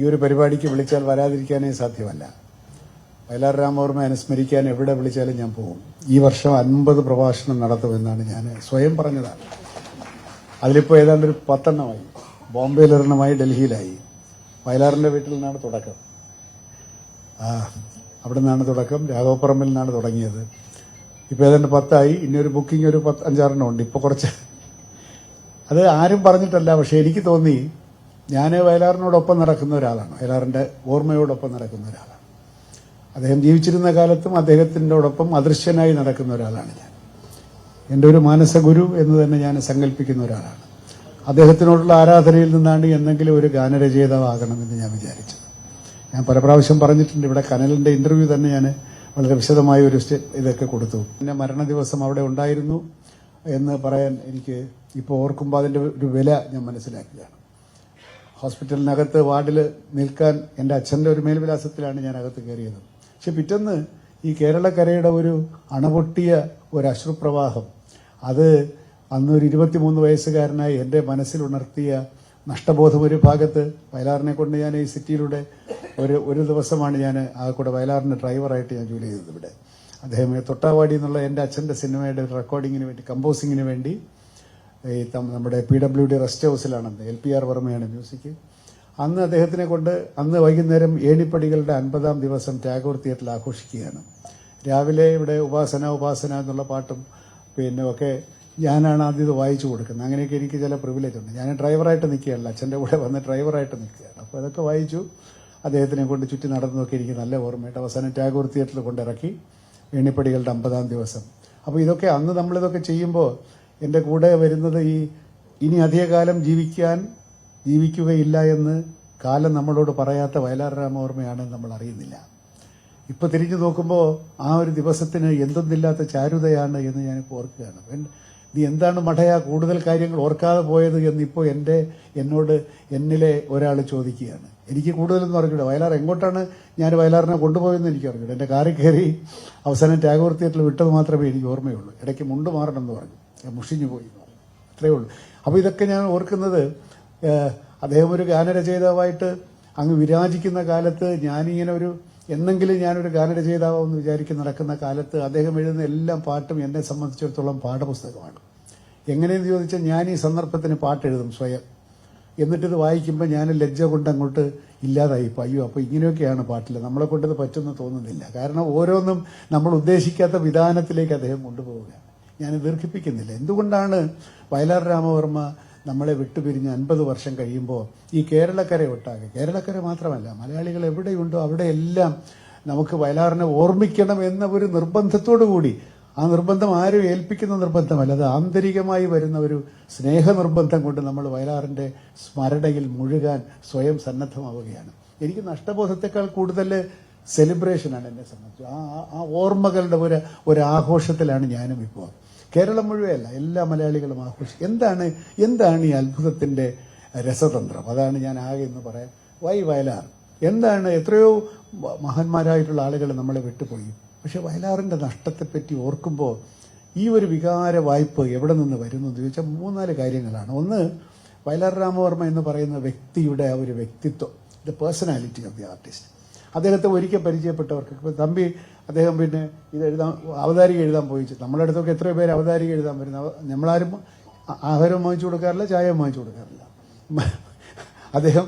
ഈ ഒരു പരിപാടിക്ക് വിളിച്ചാൽ വരാതിരിക്കാനേ സാധ്യമല്ല. വയലാർ രാമവർമ്മ അനുസ്മരിക്കാൻ എവിടെ വിളിച്ചാലും ഞാൻ പോകും. ഈ വർഷം അൻപത് പ്രഭാഷണം നടത്തുമെന്നാണ് ഞാൻ സ്വയം പറഞ്ഞതാണ്. അതിലിപ്പോൾ ഏതാണ്ട് ഒരു പത്തെണ്ണമായി. ബോംബെയിൽ ഒരെണ്ണമായി ഡൽഹിയിലായി. വയലാറിന്റെ വീട്ടിൽ നിന്നാണ് തുടക്കം. അവിടെ നിന്നാണ് തുടക്കം. രാഘവപ്പറമ്പിൽ നിന്നാണ് തുടങ്ങിയത്. ഇപ്പോൾ ഏതാണ്ട് പത്തായി. ഇനി ഒരു ബുക്കിംഗ് ഒരു പത്ത് അഞ്ചാറെണ്ണം ഉണ്ട്. ഇപ്പോൾ കുറച്ച്. അത് ആരും പറഞ്ഞിട്ടല്ല പക്ഷെ എനിക്ക് തോന്നി ഞാൻ വയലാറിനോടൊപ്പം നടക്കുന്ന ഒരാളാണ്. വയലാറിന്റെ ഓർമ്മയോടൊപ്പം നടക്കുന്ന ഒരാളാണ്. അദ്ദേഹം ജീവിച്ചിരുന്ന കാലത്തും അദ്ദേഹത്തിന്റെയോടൊപ്പം അദൃശ്യനായി നടക്കുന്ന ഒരാളാണ് ഞാൻ. എന്റെ ഒരു മാനസഗുരു എന്ന് തന്നെ ഞാൻ സങ്കല്പിക്കുന്ന ഒരാളാണ്. അദ്ദേഹത്തിനോടുള്ള ആരാധനയിൽ നിന്നാണ് എന്തെങ്കിലും ഒരു ഗാനരചയിതാവാകണമെന്ന് ഞാൻ വിചാരിച്ചത് ഞാൻ പല പ്രാവശ്യം പറഞ്ഞിട്ടുണ്ട് ഇവിടെ കനലിന്റെ ഇന്റർവ്യൂ തന്നെ ഞാൻ വളരെ വിശദമായ ഒരു ഇതൊക്കെ കൊടുത്തു. പിന്നെ മരണ ദിവസം അവിടെ ഉണ്ടായിരുന്നു എന്ന് പറയാൻ എനിക്ക് ഇപ്പോൾ ഓർക്കുമ്പോൾ അതിന്റെ ഒരു വില ഞാൻ മനസ്സിലാക്കുകയാണ്. ഹോസ്പിറ്റലിനകത്ത് വാർഡിൽ നിൽക്കാൻ എന്റെ അച്ഛന്റെ ഒരു മേൽവിലാസത്തിലാണ് ഞാൻ അകത്ത് കയറിയത്. പക്ഷെ പിറ്റേന്ന് ഈ കേരളക്കരയുടെ ഒരു അണപൊട്ടിയ ഒരു അശ്രുപ്രവാഹം അത് അന്നൊരു ഇരുപത്തിമൂന്ന് വയസ്സുകാരനായി എന്റെ മനസ്സിലുണർത്തിയ നഷ്ടബോധം ഒരു ഭാഗത്ത് വയലാറിനെ കൊണ്ട് ഞാൻ ഈ സിറ്റിയിലൂടെ ഒരു ഒരു ദിവസമാണ് ഞാൻ ആ കൂടെ വയലാറിന്റെ ഡ്രൈവറായിട്ട് ഞാൻ ജോലി ചെയ്തത് ഇവിടെ. അദ്ദേഹം തൊട്ടാവാടി എന്നുള്ള എന്റെ അച്ഛന്റെ സിനിമയുടെ റെക്കോർഡിങ്ങിന് വേണ്ടി കമ്പോസിങ്ങിന് വേണ്ടി ഈ നമ്മുടെ പി ഡബ്ല്യു ഡി റെസ്റ്റ് ഹൗസിലാണെന്ന് എൽ പി ആർ വർമ്മയാണ് മ്യൂസിക്. അന്ന് അദ്ദേഹത്തിനെ കൊണ്ട് അന്ന് വൈകുന്നേരം ഏണിപ്പടികളുടെ അൻപതാം ദിവസം ടാഗോർ തിയേറ്ററിൽ ആഘോഷിക്കുകയാണ്. രാവിലെ ഇവിടെ ഉപാസന ഉപാസന എന്നുള്ള പാട്ടും പിന്നെ ഒക്കെ ഞാനാണ് ആദ്യം ഇത് വായിച്ചു കൊടുക്കുന്നത്. അങ്ങനെയൊക്കെ എനിക്ക് ചില പ്രിവിലേജ് ഉണ്ട്. ഞാൻ ഡ്രൈവറായിട്ട് നിൽക്കുകയല്ല അച്ഛന്റെ കൂടെ വന്ന് ഡ്രൈവറായിട്ട് നിൽക്കുകയാണ്. അപ്പോൾ അതൊക്കെ വായിച്ചു. അദ്ദേഹത്തിനെ കൊണ്ട് ചുറ്റി നടന്നതൊക്കെ എനിക്ക് നല്ല ഓർമ്മയുണ്ട്. അവസാനം ടാഗോർ തിയേറ്ററിൽ കൊണ്ടിറക്കി ഏണിപ്പടികളുടെ അമ്പതാം ദിവസം. അപ്പോൾ ഇതൊക്കെ അന്ന് നമ്മളിതൊക്കെ ചെയ്യുമ്പോൾ എന്റെ കൂടെ വരുന്നത് ഈ ഇനി അധികകാലം ജീവിക്കാൻ ജീവിക്കുകയില്ല എന്ന് കാലം നമ്മളോട് പറയാത്ത വയലാർ രാമവർമ്മയാണ് നമ്മൾ അറിയുന്നില്ല. ഇപ്പൊ തിരിഞ്ഞു നോക്കുമ്പോൾ ആ ഒരു ദിവസത്തിന് എന്തൊന്നില്ലാത്ത ചാരുതയാണ് എന്ന് ഞാനിപ്പോൾ ഓർക്കുകയാണ്. നീ എന്താണ് മഠയ കൂടുതൽ കാര്യങ്ങൾ ഓർക്കാതെ പോയത് എന്നിപ്പോൾ എന്റെ എന്നോട് എന്നിലെ ഒരാൾ ചോദിക്കുകയാണ്. എനിക്ക് കൂടുതലൊന്നും അറിഞ്ഞൂടെ. വയലാർ എങ്ങോട്ടാണ് ഞാൻ വയലാറിനെ കൊണ്ടുപോയെന്ന് എനിക്ക് അറിഞ്ഞൂടെ. എന്റെ കാറിൽ കയറി അവസാനം ടാഗോർ തിയേറ്ററിൽ വിട്ടത് മാത്രമേ എനിക്ക് ഓർമ്മയുള്ളൂ. ഇടയ്ക്ക് മുണ്ട് മാറണം എന്ന് പറഞ്ഞു. ഞാൻ മുഷിഞ്ഞു പോയി. അത്രയേ ഉള്ളൂ. അപ്പോൾ ഇതൊക്കെ ഞാൻ ഓർക്കുന്നത് അദ്ദേഹം ഒരു ഗാനരചയിതാവായിട്ട് അങ്ങ് വിരാജിക്കുന്ന കാലത്ത് ഞാനിങ്ങനെ ഒരു എന്നെങ്കിലും ഞാനൊരു ഗാനരചയിതാവെന്ന് വിചാരിക്കുന്ന നടക്കുന്ന കാലത്ത് അദ്ദേഹം എഴുതുന്ന എല്ലാ പാട്ടും എന്നെ സംബന്ധിച്ചിടത്തോളം പാഠപുസ്തകമാണ്. എങ്ങനെയെന്ന് ചോദിച്ചാൽ ഞാൻ ഈ സന്ദർഭത്തിന് പാട്ടെഴുതും സ്വയം. എന്നിട്ടിത് വായിക്കുമ്പോൾ ഞാൻ ലജ്ജ കൊണ്ട് അങ്ങോട്ട് ഇല്ലാതായി അയ്യോ അപ്പോൾ ഇങ്ങനെയൊക്കെയാണ് പാട്ടിൽ നമ്മളെ കൊണ്ടത് പറ്റുമെന്ന് തോന്നുന്നില്ല. കാരണം ഓരോന്നും നമ്മൾ ഉദ്ദേശിക്കാത്ത വിധാനത്തിലേക്ക് അദ്ദേഹം കൊണ്ടുപോവുകയാണ്. ഞാൻ ദീർഘിപ്പിക്കുന്നില്ല. എന്തുകൊണ്ടാണ് വയലാർ രാമവർമ്മ നമ്മളെ വിട്ടുപിരിഞ്ഞ് അൻപത് വർഷം കഴിയുമ്പോൾ ഈ കേരളക്കര ഒട്ടാകെ? കേരളക്കര മാത്രമല്ല മലയാളികൾ എവിടെയുണ്ടോ അവിടെയെല്ലാം നമുക്ക് വയലാറിനെ ഓർമ്മിക്കണം എന്ന ഒരു നിർബന്ധത്തോടു കൂടി. ആ നിർബന്ധം ആരും ഏൽപ്പിക്കുന്ന നിർബന്ധമല്ല അത് ആന്തരികമായി വരുന്ന ഒരു സ്നേഹ നിർബന്ധം കൊണ്ട് നമ്മൾ വയലാറിന്റെ സ്മരണയിൽ മുഴുകാൻ സ്വയം സന്നദ്ധമാവുകയാണ്. എനിക്ക് നഷ്ടബോധത്തെക്കാൾ കൂടുതൽ സെലിബ്രേഷനാണ് എന്നെ സംബന്ധിച്ച്. ആ ആ- ഓർമ്മകളുടെ ഒരു ഒരു ആഘോഷത്തിലാണ് ഞാനും ഇപ്പോൾ. കേരളം മുഴുവല്ല എല്ലാ മലയാളികളും ആഘോഷിക്കും. എന്താണ് എന്താണ് ഈ അത്ഭുതത്തിന്റെ രസതന്ത്രം? അതാണ് ഞാൻ ആകെ എന്ന് പറയാൻ വൈ വയലാർ. എന്താണ് എത്രയോ മഹാന്മാരായിട്ടുള്ള ആളുകൾ നമ്മളെ വിട്ടുപോയി. പക്ഷെ വയലാറിന്റെ നഷ്ടത്തെപ്പറ്റി ഓർക്കുമ്പോൾ ഈ ഒരു വികാര വായ്പ എവിടെ നിന്ന് വരുന്നു എന്ന് ചോദിച്ചാൽ മൂന്നാൽ കാര്യങ്ങളാണ്. ഒന്ന് വയലാർ രാമവർമ്മ എന്ന് പറയുന്ന വ്യക്തിയുടെ ആ ഒരു വ്യക്തിത്വം the personality of the artist അദ്ദേഹത്തെ ഒരിക്കൽ പരിചയപ്പെട്ടവർക്ക്. ഇപ്പം തമ്പി അദ്ദേഹം പിന്നെ ഇത് എഴുതാൻ അവതാരിക എഴുതാൻ പോയി നമ്മുടെ അടുത്തൊക്കെ എത്രയോ പേര് അവതാരിക എഴുതാൻ വരുന്നു നമ്മളാരും ആഹാരം വാങ്ങിച്ചു കൊടുക്കാറില്ല ചായ വാങ്ങിച്ചു കൊടുക്കാറില്ല. അദ്ദേഹം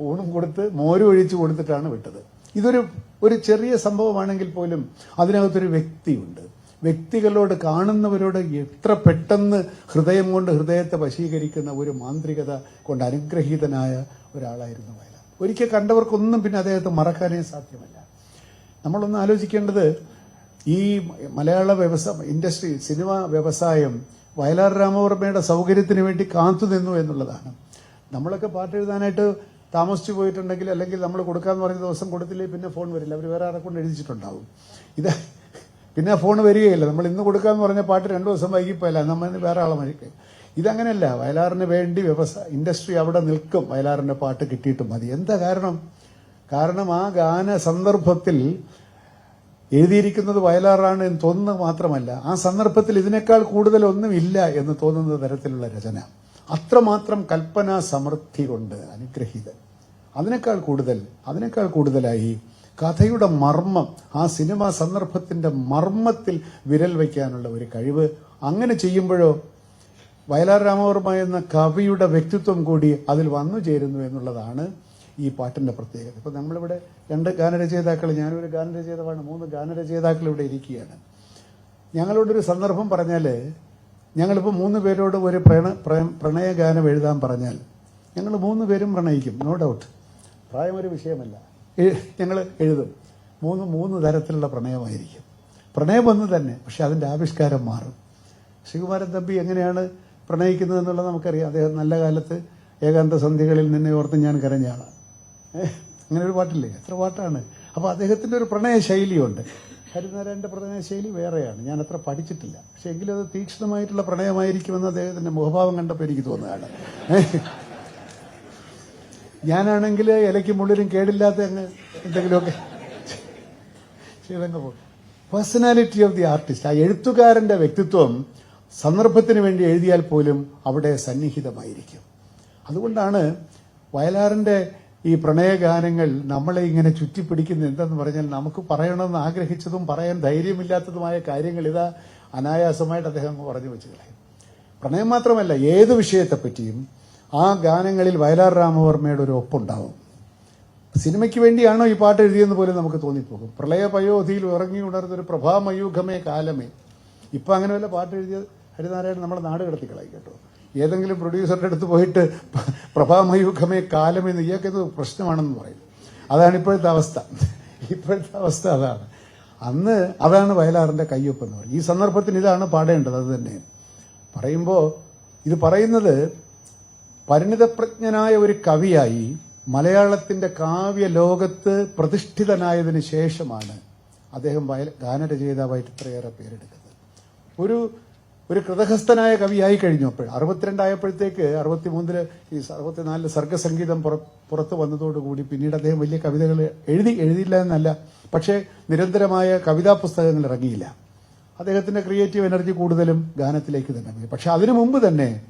ഊണും കൊടുത്ത് മോരും ഒഴിച്ചു കൊടുത്തിട്ടാണ് വിട്ടത്. ഇതൊരു ഒരു ചെറിയ സംഭവമാണെങ്കിൽ പോലും അതിനകത്തൊരു വ്യക്തിയുണ്ട്. വ്യക്തികളോട് കാണുന്നവരോട് എത്ര പെട്ടെന്ന് ഹൃദയം കൊണ്ട് ഹൃദയത്തെ വശീകരിക്കുന്ന ഒരു മാന്ത്രികത കൊണ്ട് അനുഗ്രഹീതനായ ഒരാളായിരുന്നു വയലാർ. ഒരിക്കൽ കണ്ടവർക്കൊന്നും പിന്നെ അദ്ദേഹത്തെ മറക്കാനേ സാധ്യമല്ല. നമ്മളൊന്ന് ആലോചിക്കേണ്ടത് ഈ മലയാള വ്യവസായ ഇൻഡസ്ട്രി സിനിമ വ്യവസായം വയലാർ രാമവർമ്മയുടെ സൗകര്യത്തിന് വേണ്ടി കാത്തുനിന്നു എന്നുള്ളതാണ്. നമ്മളൊക്കെ പാട്ട് എഴുതാനായിട്ട് താമസിച്ചു പോയിട്ടുണ്ടെങ്കിൽ അല്ലെങ്കിൽ നമ്മൾ കൊടുക്കാന്ന് പറഞ്ഞ ദിവസം കൊടുത്തില്ലേ പിന്നെ ഫോൺ വരില്ല. അവർ വേറെ ആരെ കൊണ്ട് എഴുതിച്ചിട്ടുണ്ടാവും. ഇത് പിന്നെ ഫോൺ വരികയില്ല. നമ്മൾ ഇന്ന് കൊടുക്കാന്ന് പറഞ്ഞ പാട്ട് രണ്ടു ദിവസം വൈകിപ്പോയല്ല. നമ്മൾ വേറെ ആളെ മരിക്കും ഇതങ്ങനെയല്ല വയലാറിന് വേണ്ടി വ്യവസായ ഇൻഡസ്ട്രി അവിടെ നിൽക്കും. വയലാറിന്റെ പാട്ട് കിട്ടിയിട്ട് മതി. എന്താ കാരണം? കാരണം ആ ഗാന സന്ദർഭത്തിൽ എഴുതിയിരിക്കുന്നത് വയലാറാണ് എന്ന് തോന്നുന്നത് മാത്രമല്ല ആ സന്ദർഭത്തിൽ ഇതിനേക്കാൾ കൂടുതൽ ഒന്നുമില്ല എന്ന് തോന്നുന്ന തരത്തിലുള്ള രചന. അത്രമാത്രം കൽപ്പനാ സമൃദ്ധി കൊണ്ട് അനുഗ്രഹീതൻ അതിനേക്കാൾ കൂടുതൽ അതിനേക്കാൾ കൂടുതലായി കഥയുടെ മർമ്മം ആ സിനിമാ സന്ദർഭത്തിന്റെ മർമ്മത്തിൽ വിരൽ വയ്ക്കാനുള്ള ഒരു കഴിവ് അങ്ങനെ ചെയ്യുമ്പോഴോ വയലാർ രാമവർമ്മ എന്ന കവിയുടെ വ്യക്തിത്വം കൂടി അതിൽ വന്നു ചേരുന്നു എന്നുള്ളതാണ് ഈ പാട്ടിന്റെ പ്രത്യേകത. ഇപ്പൊ നമ്മളിവിടെ രണ്ട് ഗാനരചയിതാക്കൾ ഞാനൊരു ഗാനരചയിതാവാണ് മൂന്ന് ഗാനരചയിതാക്കൾ ഇവിടെ ഇരിക്കുകയാണ്. ഞങ്ങളോടൊരു സന്ദർഭം പറഞ്ഞാൽ ഞങ്ങളിപ്പോൾ മൂന്ന് പേരോട് ഒരു പ്രണ പ്രണയ ഗാനം എഴുതാൻ പറഞ്ഞാൽ ഞങ്ങൾ മൂന്ന് പേരും പ്രണയിക്കും നോ ഡൗട്ട് പ്രായമൊരു വിഷയമല്ല. ഞങ്ങൾ എഴുതും. മൂന്ന് മൂന്ന് തരത്തിലുള്ള പ്രണയമായിരിക്കും. പ്രണയം ഒന്ന് തന്നെ പക്ഷെ അതിന്റെ ആവിഷ്കാരം മാറും. ശ്രീകുമാരൻ തമ്പി എങ്ങനെയാണ് പ്രണയിക്കുന്നത് എന്നുള്ളത് നമുക്കറിയാം. അദ്ദേഹം നല്ല കാലത്ത് ഏകാന്ത സന്ധികളിൽ നിന്നെ ഓർത്ത് ഞാൻ കരഞ്ഞാണ് അങ്ങനെ ഒരു പാട്ടില്ലേ? എത്ര പാട്ടാണ്? അപ്പോൾ അദ്ദേഹത്തിന്റെ ഒരു പ്രണയ ശൈലിയുണ്ട്. ഹരിനാരായണന്റെ പ്രണയ ശൈലി വേറെയാണ്. ഞാൻ അത്ര പഠിച്ചിട്ടില്ല. പക്ഷെ എങ്കിലും അത് തീക്ഷ്ണമായിട്ടുള്ള പ്രണയമായിരിക്കുമെന്ന് അദ്ദേഹത്തിന്റെ മുഖഭാവം കണ്ടപ്പോൾ എനിക്ക് തോന്നുകയാണ്. ഞാനാണെങ്കിൽ ഇലയ്ക്ക് മുള്ളിലും കേടില്ലാത്ത അങ്ങ് എന്തെങ്കിലുമൊക്കെ ചെയ്തങ്ങ് പോകും. പേഴ്സണാലിറ്റി ഓഫ് ദി ആർട്ടിസ്റ്റ് ആ എഴുത്തുകാരന്റെ വ്യക്തിത്വം സന്ദർഭത്തിന് വേണ്ടി എഴുതിയാൽ പോലും അവിടെ സന്നിഹിതമായിരിക്കും. അതുകൊണ്ടാണ് വയലാറിന്റെ ഈ പ്രണയഗാനങ്ങൾ നമ്മളെ ഇങ്ങനെ ചുറ്റിപ്പിടിക്കുന്നത് എന്തെന്ന് പറഞ്ഞാൽ നമുക്ക് പറയണമെന്ന് ആഗ്രഹിച്ചതും പറയാൻ ധൈര്യമില്ലാത്തതുമായ കാര്യങ്ങൾ ഇതാ അനായാസമായിട്ട് അദ്ദേഹം പറഞ്ഞു വെച്ച് കളയും പ്രണയം മാത്രമല്ല ഏത് വിഷയത്തെപ്പറ്റിയും ആ ഗാനങ്ങളിൽ വയലാർ രാമവർമ്മയുടെ ഒരു ഒപ്പുണ്ടാവും. സിനിമയ്ക്ക് വേണ്ടിയാണോ ഈ പാട്ട് എഴുതിയെന്ന് പോലും നമുക്ക് തോന്നിപ്പോകും. പ്രളയ പയോധിയിൽ ഉറങ്ങി ഉണർന്നൊരു പ്രഭാമയൂഖമേ കാലമേ. ഇപ്പൊ അങ്ങനെ വല്ല പാട്ട് എഴുതിയ ഹരിനാരായണൻ നമ്മുടെ നാട് കിടത്തി കളയും കേട്ടോ. ഏതെങ്കിലും പ്രൊഡ്യൂസറുടെ അടുത്ത് പോയിട്ട് പ്രഭാമയൂഖമേ കാലമേ ഇയാൾക്ക് ഇത് പ്രശ്നമാണെന്ന് പറയും. അതാണ് ഇപ്പോഴത്തെ അവസ്ഥ. ഇപ്പോഴത്തെ അവസ്ഥ അതാണ്. അന്ന് അതാണ് വയലാറിന്റെ കയ്യൊപ്പ് എന്ന് പറയും ഈ സന്ദർഭത്തിന് ഇതാണ് പാടേണ്ടത് അത് തന്നെ. പറയുമ്പോൾ ഇത് പറയുന്നത് പരിണിതപ്രജ്ഞനായ ഒരു കവിയായി മലയാളത്തിന്റെ കാവ്യ ലോകത്ത് പ്രതിഷ്ഠിതനായതിനു ശേഷമാണ് അദ്ദേഹം ഗാനരചയിതാവായിട്ട് ഇത്രയേറെ പേരെടുക്കുന്നത്. ഒരു ഒരു കൃതഹസ്ഥനായ കവിയായി കഴിഞ്ഞു അപ്പോൾ. അറുപത്തിരണ്ടായപ്പോഴത്തേക്ക് അറുപത്തിമൂന്നിൽ ഈ അറുപത്തിനാലിൽ സർഗസംഗീതം പുറ- പുറത്തു വന്നതോടുകൂടി പിന്നീട് അദ്ദേഹം വലിയ കവിതകൾ എഴുതി എഴുതിയില്ല എന്നല്ല പക്ഷേ നിരന്തരമായ കവിതാ പുസ്തകങ്ങൾ ഇറങ്ങിയില്ല. അദ്ദേഹത്തിന്റെ ക്രിയേറ്റീവ് എനർജി കൂടുതലും ഗാനത്തിലേക്ക് തന്നെ പോയി. പക്ഷെ അതിനു മുമ്പ് തന്നെ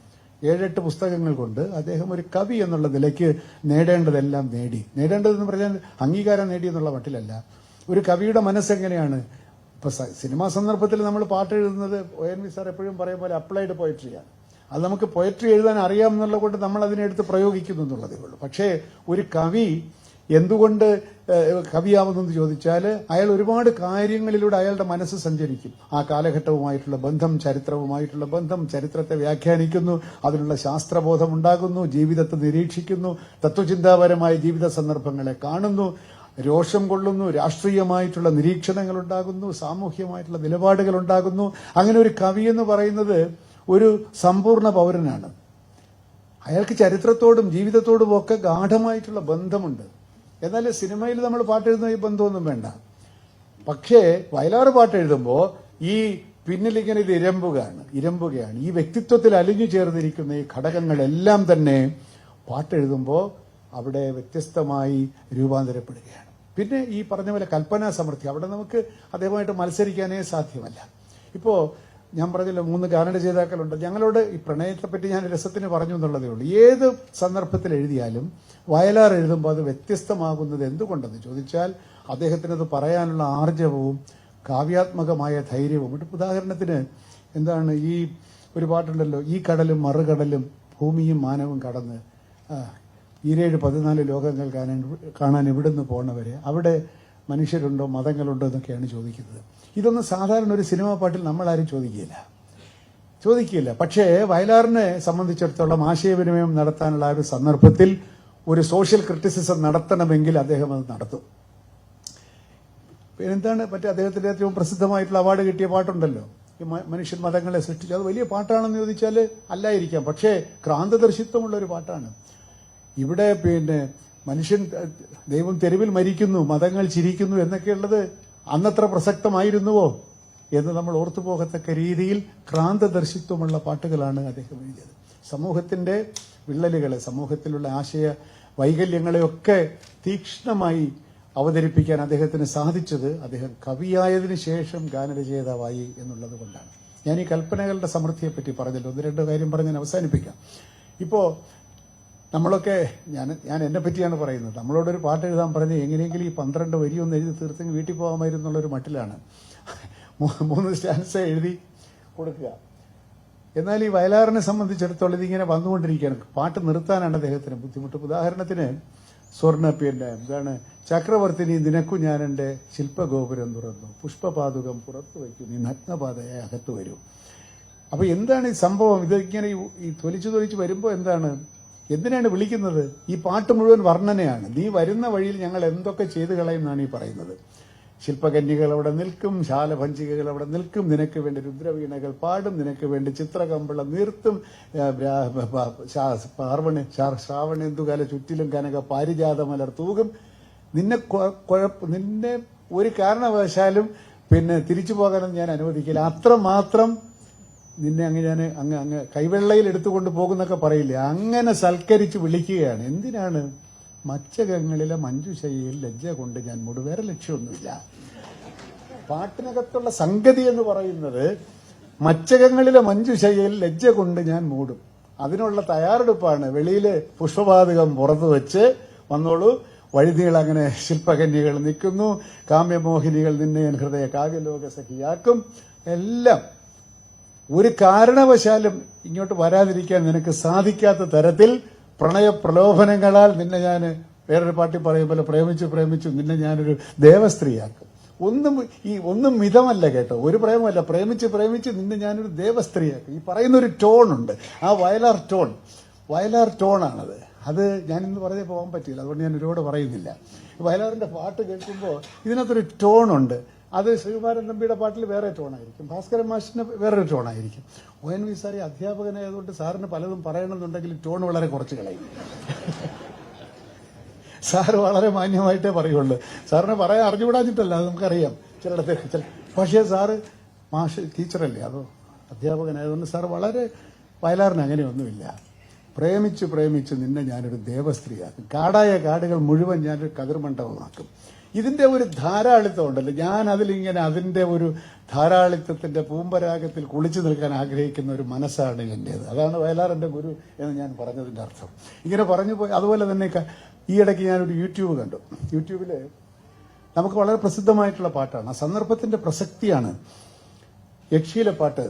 ഏഴെട്ട് പുസ്തകങ്ങൾ കൊണ്ട് അദ്ദേഹം ഒരു കവി എന്നുള്ള നിലയ്ക്ക് നേടേണ്ടതെല്ലാം നേടി. നേടേണ്ടതെന്ന് പറഞ്ഞാൽ അംഗീകാരം നേടി എന്നുള്ള മട്ടിലല്ല. ഒരു കവിയുടെ മനസ്സെങ്ങനെയാണ് ഇപ്പൊ സിനിമാ സന്ദർഭത്തിൽ നമ്മൾ പാട്ട് എഴുതുന്നത് ഒ എൻ വി സാർ എപ്പോഴും പറയും പോലെ അപ്ലൈഡ് പോയട്രിയാണ് അത് നമുക്ക് പോയട്രി എഴുതാൻ അറിയാം എന്നുള്ള കൊണ്ട് നമ്മൾ അതിനെടുത്ത് പ്രയോഗിക്കുന്നു എന്നുള്ളതേ ഉള്ളൂ. പക്ഷേ ഒരു കവി എന്തുകൊണ്ട് കവിയാവുന്നെന്ന് ചോദിച്ചാൽ അയാൾ ഒരുപാട് കാര്യങ്ങളിലൂടെ അയാളുടെ മനസ്സ് സഞ്ചരിക്കും. ആ കാലഘട്ടവുമായിട്ടുള്ള ബന്ധം ചരിത്രവുമായിട്ടുള്ള ബന്ധം ചരിത്രത്തെ വ്യാഖ്യാനിക്കുന്നു അതിനുള്ള ശാസ്ത്രബോധം ഉണ്ടാകുന്നു ജീവിതത്തെ നിരീക്ഷിക്കുന്നു തത്വചിന്താപരമായ ജീവിത സന്ദർഭങ്ങളെ കാണുന്നു. രോഷം കൊള്ളുന്നു രാഷ്ട്രീയമായിട്ടുള്ള നിരീക്ഷണങ്ങൾ ഉണ്ടാകുന്നു സാമൂഹ്യമായിട്ടുള്ള നിലപാടുകൾ ഉണ്ടാകുന്നു അങ്ങനെ ഒരു കവി എന്ന് പറയുന്നത് ഒരു സമ്പൂർണ പൗരനാണ്. അയാൾക്ക് ചരിത്രത്തോടും ജീവിതത്തോടും ഒക്കെ ഗാഠമായിട്ടുള്ള ബന്ധമുണ്ട്. എന്നാൽ സിനിമയിൽ നമ്മൾ പാട്ടെഴുതുന്ന ഈ ബന്ധമൊന്നും വേണ്ട. പക്ഷേ വയലാറ് പാട്ട് എഴുതുമ്പോൾ ഈ പിന്നിലിങ്ങനെ ഇത് ഇരമ്പുകയാണ് ഇരമ്പുകയാണ്. ഈ വ്യക്തിത്വത്തിൽ അലിഞ്ഞു ചേർന്നിരിക്കുന്ന ഈ ഘടകങ്ങളെല്ലാം തന്നെ പാട്ടെഴുതുമ്പോൾ അവിടെ വ്യത്യസ്തമായി രൂപാന്തരപ്പെടുകയാണ്. പിന്നെ ഈ പറഞ്ഞ പോലെ കൽപ്പനാ സമൃദ്ധി. അവിടെ നമുക്ക് അദ്ദേഹമായിട്ട് മത്സരിക്കാനേ സാധ്യമല്ല. ഇപ്പോൾ ഞാൻ പറഞ്ഞല്ലോ മൂന്ന് ഗാനരചയിതാക്കളുണ്ട് ഞങ്ങളോട് ഈ പ്രണയത്തെപ്പറ്റി ഞാൻ രസത്തിന് പറഞ്ഞു എന്നുള്ളതേ ഉള്ളൂ. ഏത് സന്ദർഭത്തിൽ എഴുതിയാലും വയലാർ എഴുതുമ്പോൾ അത് വ്യത്യസ്തമാകുന്നത് എന്തുകൊണ്ടെന്ന് ചോദിച്ചാൽ അത് പറയാനുള്ള ആർജവവും കാവ്യാത്മകമായ ധൈര്യവും. ഉദാഹരണത്തിന് എന്താണ് ഈ ഒരു പാട്ടുണ്ടല്ലോ ഈ കടലും മറുകടലും ഭൂമിയും മാനവും കടന്ന് ഈരേഴ് പതിനാല് ലോകങ്ങൾ കാണാൻ കാണാൻ ഇവിടുന്ന് പോണവരെ അവിടെ മനുഷ്യരുണ്ടോ മതങ്ങളുണ്ടോ എന്നൊക്കെയാണ് ചോദിക്കുന്നത്. ഇതൊന്നും സാധാരണ ഒരു സിനിമാ പാട്ടിൽ നമ്മളാരും ചോദിക്കുകയില്ല. ചോദിക്കില്ല പക്ഷേ വയലാറിനെ സംബന്ധിച്ചിടത്തോളം ആശയവിനിമയം നടത്താനുള്ള ഒരു സന്ദർഭത്തിൽ ഒരു സോഷ്യൽ ക്രിറ്റിസിസം നടത്തണമെങ്കിൽ അദ്ദേഹം അത് നടത്തും. എന്താണ് മറ്റേ അദ്ദേഹത്തിന്റെ ഏറ്റവും പ്രസിദ്ധമായിട്ടുള്ള അവാർഡ് കിട്ടിയ പാട്ടുണ്ടല്ലോ? ഈ മനുഷ്യൻ മതങ്ങളെ സൃഷ്ടിച്ചു. അത് വലിയ പാട്ടാണെന്ന് ചോദിച്ചാൽ അല്ലായിരിക്കാം. പക്ഷേ ക്രാന്തദർശിത്വമുള്ള ഒരു പാട്ടാണ്. ഇവിടെ പിന്നെ മനുഷ്യൻ ദൈവം തെരുവിൽ മരിക്കുന്നു മതങ്ങൾ ചിരിക്കുന്നു എന്നൊക്കെയുള്ളത് അന്നത്ര പ്രസക്തമായിരുന്നുവോ എന്ന് നമ്മൾ ഓർത്തു പോകത്തക്ക രീതിയിൽ ക്രാന്തദർശിത്വമുള്ള പാട്ടുകളാണ് അദ്ദേഹം എഴുതിയത്. സമൂഹത്തിന്റെ വിള്ളലുകളെ സമൂഹത്തിലുള്ള ആശയ വൈകല്യങ്ങളെയൊക്കെ തീക്ഷ്ണമായി അവതരിപ്പിക്കാൻ അദ്ദേഹത്തിന് സാധിച്ചത് അദ്ദേഹം കവിയായതിനു ശേഷം ഗാനരചയിതാവായി എന്നുള്ളത് കൊണ്ടാണ്. ഞാൻ ഈ കൽപ്പനകളുടെ സമൃദ്ധിയെപ്പറ്റി പറഞ്ഞല്ലോ. ഒന്ന് രണ്ട് കാര്യം പറഞ്ഞ് അവസാനിപ്പിക്കാം. ഇപ്പോ നമ്മളൊക്കെ ഞാൻ ഞാൻ എന്നെ പറ്റിയാണ് പറയുന്നത്. നമ്മളോടൊരു പാട്ട് എഴുതാൻ പറഞ്ഞ് എങ്ങനെയെങ്കിലും ഈ പന്ത്രണ്ട് വരി ഒന്ന് എഴുതി തീർത്തെങ്കിൽ വീട്ടിൽ പോകാമായിരുന്നു എന്നുള്ളൊരു മട്ടിലാണ് മൂന്ന് സ്റ്റാൻസ് എഴുതി കൊടുക്കുക. എന്നാൽ ഈ വയലാറിനെ സംബന്ധിച്ചിടത്തോളം ഇതിങ്ങനെ വന്നുകൊണ്ടിരിക്കുകയാണ്. പാട്ട് നിർത്താനാണ് അദ്ദേഹത്തിന് ബുദ്ധിമുട്ട്. ഉദാഹരണത്തിന് സ്വർണപ്പിയന്റെ എന്താണ് ചക്രവർത്തിനി നിനക്കു ഞാൻ എന്റെ ശില്പഗോപുരം തുറന്നു. പുഷ്പപാതുകം പുറത്തു വയ്ക്കും നീ നഗ്നപാതയെ അകത്ത് വരൂ. അപ്പൊ എന്താണ് ഈ സംഭവം? ഇതിങ്ങനെ ഈ തൊലിച്ചു തൊലിച്ച് വരുമ്പോൾ എന്താണ്? എന്തിനാണ് വിളിക്കുന്നത്? ഈ പാട്ട് മുഴുവൻ വർണനയാണ്. നീ വരുന്ന വഴിയിൽ ഞങ്ങൾ എന്തൊക്കെ ചെയ്തു കളയുമെന്നാണ് ഈ പറയുന്നത്. ശില്പകന്യകൾ അവിടെ നിൽക്കും ശാലഭഞ്ചികകൾ അവിടെ നിൽക്കും. നിനക്ക് വേണ്ടി രുദ്രവീണകൾ പാടും നിനക്ക് വേണ്ടി ചിത്രകമ്പളം നീർത്തും. ആ, ബ്രാ- പ- പ- പാർവണി ശാ- ശ്രാവണേന്ദുകാല ചുറ്റിലും കനക പാരിജാതമലർ തൂകും. നിന്നെ കുഴപ്പ നിന്നെ ഒരു കാരണവശാലും പിന്നെ തിരിച്ചു പോകാനൊന്നും ഞാൻ അനുവദിക്കില്ല. അത്രമാത്രം നിന്നെ അങ്ങ് ഞാൻ അങ്ങ് അങ്ങ് കൈവെള്ളയിൽ എടുത്തുകൊണ്ട് പോകുന്നൊക്കെ പറയില്ലേ? അങ്ങനെ സൽക്കരിച്ച് വിളിക്കുകയാണ്. എന്തിനാണ്? മച്ചകങ്ങളിലെ മഞ്ജുശയിൽ ലജ്ജ കൊണ്ട് ഞാൻ മുടുവേറെ വേറെ ലക്ഷ്യമൊന്നുമില്ല. പാട്ടിനകത്തുള്ള സംഗതി എന്ന് പറയുന്നത് മച്ചകങ്ങളിലെ മഞ്ജുശയിൽ ലജ്ജ കൊണ്ട് ഞാൻ മൂടും. അതിനുള്ള തയ്യാറെടുപ്പാണ്. വെളിയിലെ പുഷ്പവാതകം പുറത്തു വെച്ച് വന്നോളൂ. വഴുതികൾ അങ്ങനെ ശില്പകന്യകൾ നിൽക്കുന്നു. കാമ്യമോഹിനികൾ നിന്നെ ഞാൻ ഹൃദയ കാവ്യലോക സഖിയാക്കും എല്ലാം ഒരു കാരണവശാലും ഇങ്ങോട്ട് വരാതിരിക്കാൻ നിനക്ക് സാധിക്കാത്ത തരത്തിൽ പ്രണയ പ്രലോഭനങ്ങളാൽ നിന്നെ ഞാൻ വേറൊരു പാർട്ടി പറയും പോലെ പ്രേമിച്ചു പ്രേമിച്ചു നിന്നെ ഞാനൊരു ദേവസ്ത്രീയാക്കും. ഒന്നും ഈ ഒന്നും മിതമല്ല കേട്ടോ. ഒരു പ്രേമല്ല പ്രേമിച്ച് പ്രേമിച്ച് നിന്നെ ഞാനൊരു ദേവസ്ത്രീയാക്കും. ഈ പറയുന്ന ഒരു ടോൺ ഉണ്ട്. ആ വയലാർ ടോൺ വയലാർ ടോണാണത് അത് ഞാൻ ഇന്ന് പറഞ്ഞേ പോകാൻ പറ്റില്ല അതുകൊണ്ട് ഞാൻ ഒരുപാട് പറയുന്നില്ല. വയലാറിന്റെ പാട്ട് കേൾക്കുമ്പോൾ ഇതിനകത്തൊരു ടോണുണ്ട് അത് ശ്രീകുമാരൻ തമ്പിയുടെ പാട്ടിൽ വേറെ ടോണായിരിക്കും. ഭാസ്കരൻ മാഷിന് വേറൊരു ടോണായിരിക്കും. ഒ എൻ വി സാറി അധ്യാപകനായതുകൊണ്ട് സാറിന് പലതും പറയണമെന്നുണ്ടെങ്കിൽ ടോൺ വളരെ കുറച്ച് കളയും. സാർ വളരെ മാന്യമായിട്ടേ പറയുള്ളൂ. സാറിന് പറയാൻ അറിഞ്ഞുകൂടാഞ്ഞിട്ടല്ല അത് നമുക്കറിയാം. ചിലയിടത്ത് ചില പക്ഷേ സാറ് മാഷ് ടീച്ചറല്ലേ അതോ അധ്യാപകനായതുകൊണ്ട് സാർ വളരെ വയലാറിന് അങ്ങനെയൊന്നുമില്ല. പ്രേമിച്ച് പ്രേമിച്ച് നിന്നെ ഞാനൊരു ദേവസ്ത്രീയാക്കും. കാടായ കാടുകൾ മുഴുവൻ ഞാനൊരു കതിർമണ്ഡപമാക്കും. ഇതിന്റെ ഒരു ധാരാളിത്തം ഉണ്ടല്ലോ. ഞാൻ അതിലിങ്ങനെ അതിന്റെ ഒരു ധാരാളിത്തത്തിന്റെ പൂമ്പരാഗത്തിൽ കുളിച്ചു നിൽക്കാൻ ആഗ്രഹിക്കുന്ന ഒരു മനസ്സാണ് എന്റേത്. അതാണ് വയലാറിന്റെ ഗുരു എന്ന് ഞാൻ പറഞ്ഞതിന്റെ അർത്ഥം. ഇങ്ങനെ പറഞ്ഞു പോയി അതുപോലെ തന്നെ ഈ ഇടയ്ക്ക് ഞാനൊരു യൂട്യൂബ് കണ്ടു. യൂട്യൂബിൽ നമുക്ക് വളരെ പ്രസിദ്ധമായിട്ടുള്ള പാട്ടാണ്. ആ സന്ദർഭത്തിന്റെ പ്രസക്തിയാണ്. യക്ഷിയിലെ പാട്ട്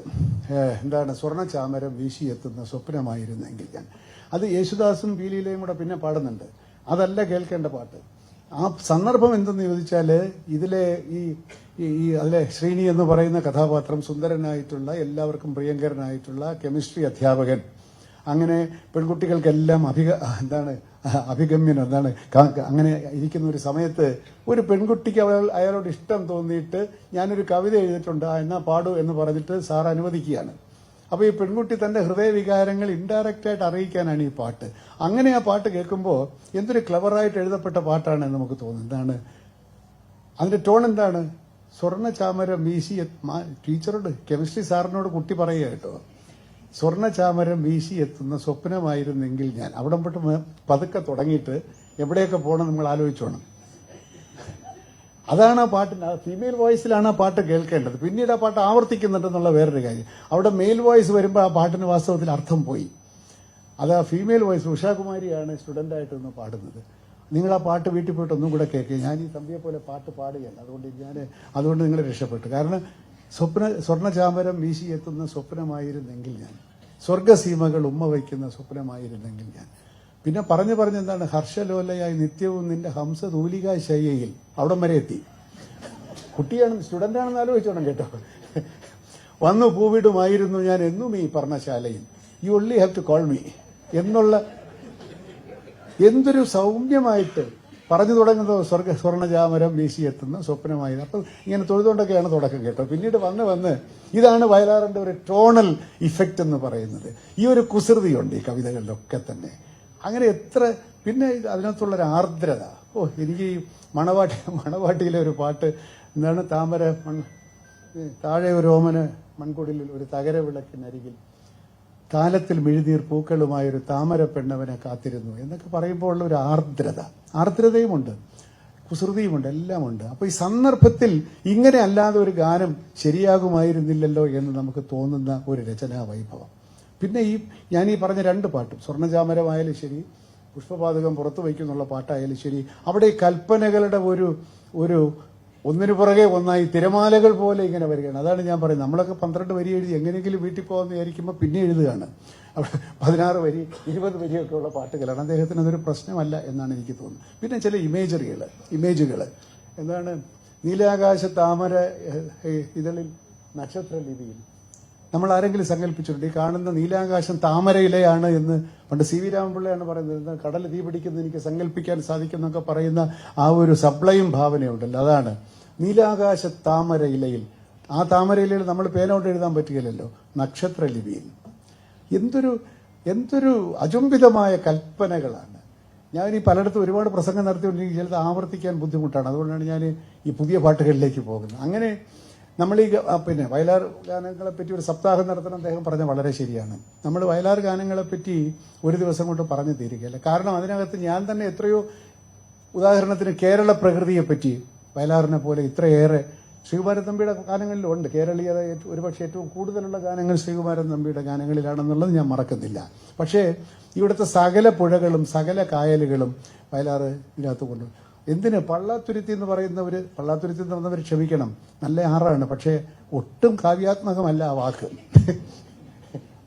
എന്താണ് സ്വർണ ചാമരം വീശിയെത്തുന്ന സ്വപ്നമായിരുന്നെങ്കിൽ ഞാൻ. അത് യേശുദാസും പീലിയിലെയും കൂടെ പിന്നെ പാടുന്നുണ്ട്. അതല്ല കേൾക്കേണ്ട പാട്ട്. ആ സന്ദർഭം എന്തെന്ന് ചോദിച്ചാൽ ഇതിലെ ഈ ഈ- അല്ലെ ശ്രീനി എന്ന് പറയുന്ന കഥാപാത്രം സുന്ദരനായിട്ടുള്ള എല്ലാവർക്കും പ്രിയങ്കരനായിട്ടുള്ള കെമിസ്ട്രി അധ്യാപകൻ. അങ്ങനെ പെൺകുട്ടികൾക്കെല്ലാം അഭിക എന്താണ് അഭിഗമ്യൻ എന്താണ് അങ്ങനെ ഇരിക്കുന്ന ഒരു സമയത്ത് ഒരു പെൺകുട്ടിക്ക് അവൾ അയാളോട് ഇഷ്ടം തോന്നിയിട്ട് ഞാനൊരു കവിത എഴുതിയിട്ടുണ്ട് എന്നാ പാടു എന്ന് പറഞ്ഞിട്ട് സാർ അനുവദിക്കുകയാണ്. അപ്പൊ ഈ പെൺകുട്ടി തന്റെ ഹൃദയവികാരങ്ങൾ ഇൻഡയറക്റ്റ് ആയിട്ട് അറിയിക്കാനാണ് ഈ പാട്ട്. അങ്ങനെ ആ പാട്ട് കേൾക്കുമ്പോൾ എന്തൊരു ക്ലവറായിട്ട് എഴുതപ്പെട്ട പാട്ടാണ് നമുക്ക് തോന്നുന്നത് എന്താണ്? അതിന്റെ ടോൺ എന്താണ്? സ്വർണ ചാമരം വീശി ടീച്ചറോട് കെമിസ്ട്രി സാറിനോട് കുട്ടി പറയുക കേട്ടോ. സ്വർണ ചാമരം വീശി എത്തുന്ന സ്വപ്നമായിരുന്നെങ്കിൽ ഞാൻ. അവിടം പെട്ട് പതുക്കെ തുടങ്ങിയിട്ട് എവിടെയൊക്കെ പോകണം നമ്മൾ ആലോചിച്ചോണം. അതാണ് ആ പാട്ടിന് ഫീമെയിൽ വോയിസിലാണ് ആ പാട്ട് കേൾക്കേണ്ടത്. പിന്നീട് ആ പാട്ട് ആവർത്തിക്കുന്നുണ്ടെന്നുള്ള വേറൊരു കാര്യം. അവിടെ മെയിൽ വോയിസ് വരുമ്പോൾ ആ പാട്ടിന് വാസ്തവത്തിൽ അർത്ഥം പോയി. അത് ആ ഫീമെയിൽ വോയിസ് ഉഷാകുമാരിയാണ് സ്റ്റുഡന്റ് ആയിട്ട് നിന്ന് പാടുന്നത്. നിങ്ങൾ ആ പാട്ട് വീട്ടിൽ പോയിട്ട് ഒന്നും കൂടെ കേൾക്കുക. ഞാൻ ഈ തമ്പിയെ പോലെ പാട്ട് പാടുകയല്ല. അതുകൊണ്ട് ഞാൻ അതുകൊണ്ട് നിങ്ങൾ രക്ഷപ്പെട്ടു. കാരണം സ്വപ്ന സ്വർണചാമരം വീശി എത്തുന്ന സ്വപ്നമായിരുന്നെങ്കിൽ ഞാൻ സ്വർഗസീമകൾ ഉമ്മ വയ്ക്കുന്ന സ്വപ്നമായിരുന്നെങ്കിൽ ഞാൻ പിന്നെ പറഞ്ഞു പറഞ്ഞ് എന്താണ്? ഹർഷലോലയായി നിത്യവും നിന്റെ ഹംസ തൂലിക അവിടം വരെ എത്തി. കുട്ടിയാണ് സ്റ്റുഡന്റ് ആണെന്ന് ആലോചിച്ചോണം കേട്ടോ. വന്നു പൂവിടുമായിരുന്നു ഞാൻ എന്നും ഈ പർണശാലയിൽ. You only have to call me എന്നുള്ള എന്തൊരു സൗമ്യമായിട്ട് പറഞ്ഞു തുടങ്ങുന്നത് സ്വർഗ സ്വർണജാമരം വീശിയെത്തുന്ന സ്വപ്നമായി അപ്പം ഇങ്ങനെ തൊഴുതുകൊണ്ടൊക്കെയാണ് തുടക്കം കേട്ടോ. പിന്നീട് വന്ന് വന്ന് ഇതാണ് വയലാറിന്റെ ഒരു ടോണൽ ഇഫക്റ്റ് എന്ന് പറയുന്നത്. ഈ ഒരു കുസൃതിയുണ്ട് ഈ കവിതകളിലൊക്കെ തന്നെ. അങ്ങനെ എത്ര പിന്നെ അതിനകത്തുള്ളൊരു ആർദ്രത. ഓ എനിക്ക് മണവാട്ടി മണവാട്ടിയിലെ ഒരു പാട്ട് എന്താണ്? താമര മൺ താഴെ ഒരു ഓമന് മൺകുടിലിൽ ഒരു തകര വിളക്കിനരികിൽ കാലത്തിൽ മിഴുനീർ പൂക്കളുമായൊരു താമര പെണ്ണവനെ കാത്തിരുന്നു എന്നൊക്കെ പറയുമ്പോൾ ഉള്ള ഒരു ആർദ്രത. ആർദ്രതയുമുണ്ട്. കുസൃതിയുമുണ്ട്. എല്ലാമുണ്ട്. അപ്പൊ ഈ സന്ദർഭത്തിൽ ഇങ്ങനെ അല്ലാതെ ഒരു ഗാനം ശരിയാകുമായിരുന്നില്ലല്ലോ എന്ന് നമുക്ക് തോന്നുന്ന ഒരു രചനാ വൈഭവം പിന്നെ ഈ ഞാൻ ഈ പറഞ്ഞ രണ്ട് പാട്ടും സ്വർണചാമരമായാലും ശരി പുഷ്പപാതകം പുറത്തു വയ്ക്കുന്നുള്ള പാട്ടായാലും ശരി അവിടെ കൽപ്പനകളുടെ ഒരു ഒരു ഒന്നിനു പുറകെ ഒന്നായി തിരമാലകൾ പോലെ ഇങ്ങനെ വരികയാണ്. അതാണ് ഞാൻ പറയുന്നത്. നമ്മളൊക്കെ പന്ത്രണ്ട് വരി എഴുതി എങ്ങനെയെങ്കിലും വീട്ടിൽ പോകാമെന്ന് വിചാരിക്കുമ്പോൾ പിന്നെ എഴുതുകയാണ്. അവിടെ പതിനാറ് വരി ഇരുപത് വരിയൊക്കെ ഉള്ള പാട്ടുകളാണ്. അദ്ദേഹത്തിന് അതൊരു പ്രശ്നമല്ല എന്നാണ് എനിക്ക് തോന്നുന്നത്. പിന്നെ ചില ഇമേജറികൾ ഇമേജുകൾ. എന്താണ്? നീലാകാശ താമര ഇതളിൽ നക്ഷത്ര ലിപിയിൽ നമ്മൾ ആരെങ്കിലും സങ്കല്പിച്ചിട്ടുണ്ട് ഈ കാണുന്ന നീലാകാശം താമരയിലെയാണ് എന്ന് പണ്ട് സി വി രാമപിള്ളയാണ് പറയുന്നത്. കടൽ തീ പിടിക്കുന്നത് എനിക്ക് സങ്കല്പിക്കാൻ സാധിക്കുന്നൊക്കെ പറയുന്ന ആ ഒരു സപ്ലൈയും ഭാവനയുണ്ടല്ലോ. അതാണ്. നീലാകാശ താമര ഇലയിൽ ആ താമര ഇലയിൽ നമ്മൾ പേനോട്ട് എഴുതാൻ പറ്റുകയില്ലല്ലോ. നക്ഷത്ര ലിപിയിൽ എന്തൊരു എന്തൊരു അചുംബിതമായ കൽപ്പനകളാണ്. ഞാൻ ഈ പലയിടത്തും ഒരുപാട് പ്രസംഗം നടത്തിക്കൊണ്ടിരിക്കും ചിലത് ആവർത്തിക്കാൻ ബുദ്ധിമുട്ടാണ്. അതുകൊണ്ടാണ് ഞാൻ ഈ പുതിയ പാട്ടുകളിലേക്ക് പോകുന്നത്. അങ്ങനെ നമ്മൾ ഈ പിന്നെ വയലാർ ഗാനങ്ങളെ പറ്റി ഒരു സപ്താഹം നടത്തണം അദ്ദേഹം പറഞ്ഞ വളരെ ശരിയാണ്. നമ്മൾ വയലാർ ഗാനങ്ങളെ പറ്റി ഒരു ദിവസം കൊണ്ട് പറഞ്ഞു തീരുകയല്ല. കാരണം അതിനകത്ത് ഞാൻ തന്നെ എത്രയോ ഉദാഹരണത്തിന് കേരള പ്രകൃതിയെ പറ്റി വയലാറിനെ പോലെ ഇത്രയേറെ ശ്രീകുമാരൻ തമ്പിയുടെ ഗാനങ്ങളിലുണ്ട്. കേരളീയത ഒരുപക്ഷെ ഏറ്റവും കൂടുതലുള്ള ഗാനങ്ങൾ ശ്രീകുമാരൻ തമ്പിയുടെ ഗാനങ്ങളിലാണെന്നുള്ളത് ഞാൻ മറക്കുന്നില്ല. പക്ഷേ ഇവിടുത്തെ സകല പുഴകളും സകല കായലുകളും വയലാറ് ഇതിനകത്ത് കൊണ്ടു എന്തിന് പള്ളാത്തുരുത്തി എന്ന് പറയുന്നവർ പള്ളാത്തുരുത്തി എന്ന് പറഞ്ഞവർ ക്ഷമിക്കണം. നല്ല ആറാണ് പക്ഷേ ഒട്ടും കാവ്യാത്മകമല്ല ആ വാക്ക്.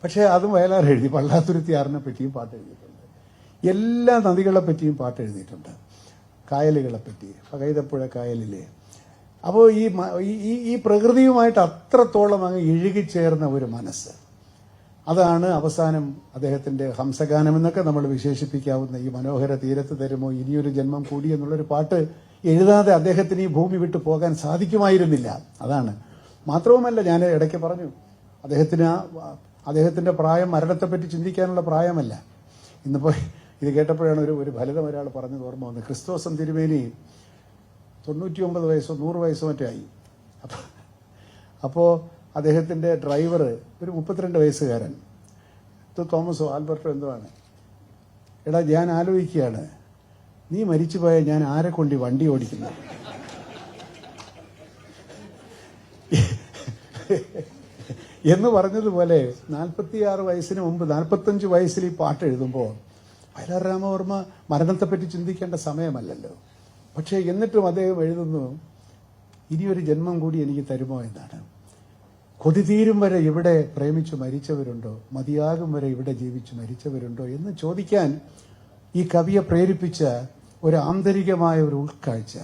പക്ഷേ അതും വയലാർ എഴുതി പള്ളാത്തുരുത്തി ആറിനെ പറ്റിയും പാട്ട് എഴുതിയിട്ടുണ്ട്. എല്ലാ നദികളെ പറ്റിയും പാട്ട് എഴുതിയിട്ടുണ്ട്. കായലുകളെ പറ്റി പകൈതപ്പുഴ കായലിലെ. അപ്പോൾ ഈ ഈ പ്രകൃതിയുമായിട്ട് അത്രത്തോളം അങ്ങ് ഇഴുകിച്ചേർന്ന ഒരു മനസ്സ്. അതാണ് അവസാനം അദ്ദേഹത്തിന്റെ ഹംസഗാനം എന്നൊക്കെ നമ്മൾ വിശേഷിപ്പിക്കാവുന്ന ഈ മനോഹര തീരത്ത് തരുമോ? ഇനിയൊരു ജന്മം കൂടി എന്നുള്ളൊരു പാട്ട് എഴുതാതെ അദ്ദേഹത്തിന് ഈ ഭൂമി വിട്ടു പോകാൻ സാധിക്കുമായിരുന്നില്ല. അതാണ്. മാത്രവുമല്ല ഞാൻ ഇടയ്ക്ക് പറഞ്ഞു അദ്ദേഹത്തിന് അദ്ദേഹത്തിന്റെ പ്രായം മരണത്തെപ്പറ്റി ചിന്തിക്കാനുള്ള പ്രായമല്ല. ഇന്നിപ്പോ ഇത് കേട്ടപ്പോഴാണ് ഒരു ഒരു ഫലിതം ഒരാൾ പറഞ്ഞത് ഓർമ്മ വന്നത്. ക്രിസ്തോസം തിരുമേനി തൊണ്ണൂറ്റി ഒമ്പത് വയസ്സോ നൂറ് വയസ്സോ മറ്റേ ആയി. അപ്പൊ അപ്പോ അദ്ദേഹത്തിന്റെ ഡ്രൈവർ ഒരു മുപ്പത്തിരണ്ട് വയസ്സുകാരൻ. തോമസോ ആൽബർട്ടോ എന്തോ ആണ്. എടാ ഞാൻ ആലോചിക്കുകയാണ്. നീ മരിച്ചു പോയാൽ ഞാൻ ആരെ കൊണ്ട് വണ്ടി ഓടിക്കുന്നു? എന്ന് പറഞ്ഞതുപോലെ നാൽപ്പത്തിയാറ് വയസ്സിന് മുമ്പ് നാൽപ്പത്തഞ്ച് വയസ്സിൽ ഈ പാട്ട് എഴുതുമ്പോൾ വയലാർ രാമവർമ്മ മരണത്തെപ്പറ്റി ചിന്തിക്കേണ്ട സമയമല്ലല്ലോ. പക്ഷേ എന്നിട്ടും അദ്ദേഹം എഴുതുന്നു ഇനിയൊരു ജന്മം കൂടി എനിക്ക് തരുമോ എന്നാണ്. കൊതി തീരും വരെ ഇവിടെ പ്രേമിച്ചു മരിച്ചവരുണ്ടോ മതിയാകും വരെ ഇവിടെ ജീവിച്ചു മരിച്ചവരുണ്ടോ എന്ന് ചോദിക്കാൻ ഈ കവിയെ പ്രേരിപ്പിച്ച ഒരു ആന്തരികമായ ഒരു ഉൾക്കാഴ്ച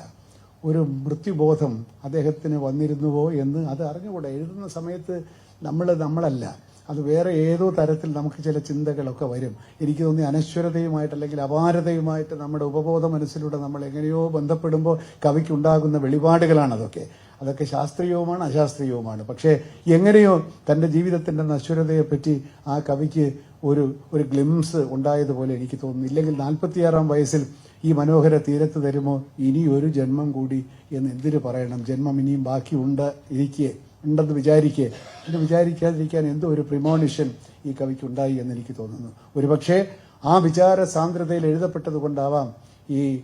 ഒരു മൃത്യുബോധം അദ്ദേഹത്തിന് വന്നിരുന്നുവോ എന്ന് അത് അറിഞ്ഞുകൂടെ. എഴുതുന്ന സമയത്ത് നമ്മൾ നമ്മളല്ല അത് വേറെ ഏതോ തരത്തിൽ നമുക്ക് ചില ചിന്തകളൊക്കെ വരും. എനിക്ക് തോന്നി അനശ്വരതയുമായിട്ട് അല്ലെങ്കിൽ അപാരതയുമായിട്ട് നമ്മുടെ ഉപബോധ മനസ്സിലൂടെ നമ്മൾ എങ്ങനെയോ ബന്ധപ്പെടുമ്പോൾ കവിക്കുണ്ടാകുന്ന വെളിപാടുകളാണ് അതൊക്കെ അതൊക്കെ ശാസ്ത്രീയവുമാണ് അശാസ്ത്രീയവുമാണ്. പക്ഷേ എങ്ങനെയോ തന്റെ ജീവിതത്തിന്റെ നശ്വരതയെപ്പറ്റി ആ കവിക്ക് ഒരു ഒരു ഗ്ലിംസ് ഉണ്ടായതുപോലെ എനിക്ക് തോന്നുന്നു. ഇല്ലെങ്കിൽ നാൽപ്പത്തിയാറാം വയസ്സിൽ ഈ മനോഹര തീരത്ത് തരുമോ? ഇനി ഒരു ജന്മം കൂടി എന്ന് എന്തിനു പറയണം? ജന്മം ഇനിയും ബാക്കിയുണ്ട് ഇരിക്കെ ഉണ്ടെന്ന് വിചാരിക്കേ. എന്ന് വിചാരിക്കാതിരിക്കാൻ എന്തോ ഒരു പ്രിമോണിഷൻ ഈ കവിക്ക് ഉണ്ടായി എന്ന് എനിക്ക് തോന്നുന്നു. ഒരുപക്ഷെ ആ വിചാര സാന്ദ്രതയിൽ എഴുതപ്പെട്ടത് കൊണ്ടാവാം ഈ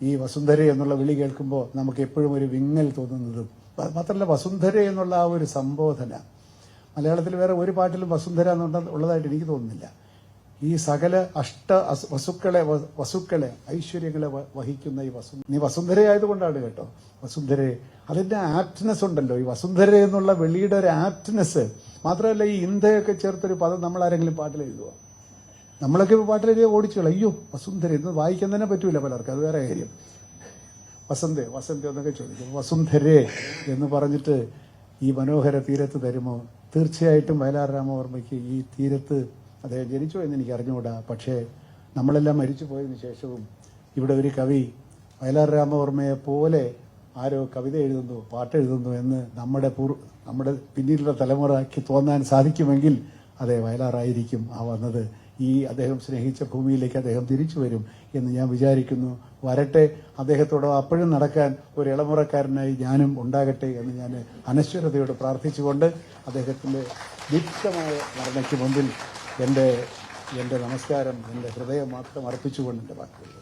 ഈ വസുന്ധര എന്നുള്ള വിളി കേൾക്കുമ്പോൾ നമുക്ക് എപ്പോഴും ഒരു വിങ്ങൽ തോന്നുന്നതും. മാത്രമല്ല വസുന്ധര എന്നുള്ള ആ ഒരു സംബോധന. മലയാളത്തിൽ വേറെ ഒരു പാട്ടിലും വസുന്ധര എന്നുള്ളതായിട്ട് എനിക്ക് തോന്നുന്നില്ല. ഈ സകല അഷ്ട വസുക്കളെ വസുക്കളെ ഐശ്വര്യങ്ങളെ വഹിക്കുന്ന ഈ വസു നീ വസുന്ധര ആയതുകൊണ്ടാണ് കേട്ടോ. വസുന്ധര അതിന്റെ ആപ്റ്റ്നെസ് ഉണ്ടല്ലോ. ഈ വസുന്ധര എന്നുള്ള വെളിയുടെ ഒരു ആപ്റ്റ്നെസ് മാത്രമല്ല ഈ ഇന്ധയൊക്കെ ചേർത്തൊരു പദം നമ്മൾ ആരെങ്കിലും പാട്ടിൽ എഴുതുക നമ്മളൊക്കെ ഇപ്പോൾ പാട്ടിലെഴുതിയ ഓടിച്ചു അയ്യോ വസുന്ധര ഇന്ന് വായിക്കാൻ തന്നെ പറ്റൂല പലർക്കും. അത് വേറെ കാര്യം. വസന്തേ വസന്ത എന്നൊക്കെ ചോദിക്കും. വസുന്ധരേ എന്ന് പറഞ്ഞിട്ട് ഈ മനോഹര തീരത്ത് തരുമോ? തീർച്ചയായിട്ടും വയലാർ രാമവർമ്മയ്ക്ക് ഈ തീരത്ത് അദ്ദേഹം ജനിച്ചോ എന്ന് എനിക്ക് അറിഞ്ഞുകൂടാ. പക്ഷേ നമ്മളെല്ലാം മരിച്ചു പോയതിനു ശേഷവും ഇവിടെ ഒരു കവി വയലാർ രാമവർമ്മയെ പോലെ ആരോ കവിത എഴുതുന്നു പാട്ട് എഴുതുന്നു എന്ന് നമ്മുടെ പൂർ നമ്മുടെ പിന്നീടുള്ള തലമുറയ്ക്ക് തോന്നാൻ സാധിക്കുമെങ്കിൽ അതെ വയലാറായിരിക്കും ആ വന്നത്. ഈ അദ്ദേഹം സ്നേഹിച്ച ഭൂമിയിലേക്ക് അദ്ദേഹം തിരിച്ചു വരും എന്ന് ഞാൻ വിചാരിക്കുന്നു. വരട്ടെ അദ്ദേഹത്തോട് അപ്പോഴും നടക്കാൻ ഒരു ഇളമുറക്കാരനായി ഞാനും ഉണ്ടാകട്ടെ എന്ന് ഞാൻ അനശ്വരതയോട് പ്രാർത്ഥിച്ചുകൊണ്ട് അദ്ദേഹത്തിന്റെ ദീപ്തമായ മരണയ്ക്ക് മുമ്പിൽ എന്റെ എന്റെ നമസ്കാരം എന്റെ ഹൃദയം മാത്രം അർപ്പിച്ചുകൊണ്ട് എന്റെ വാക്കുകൾ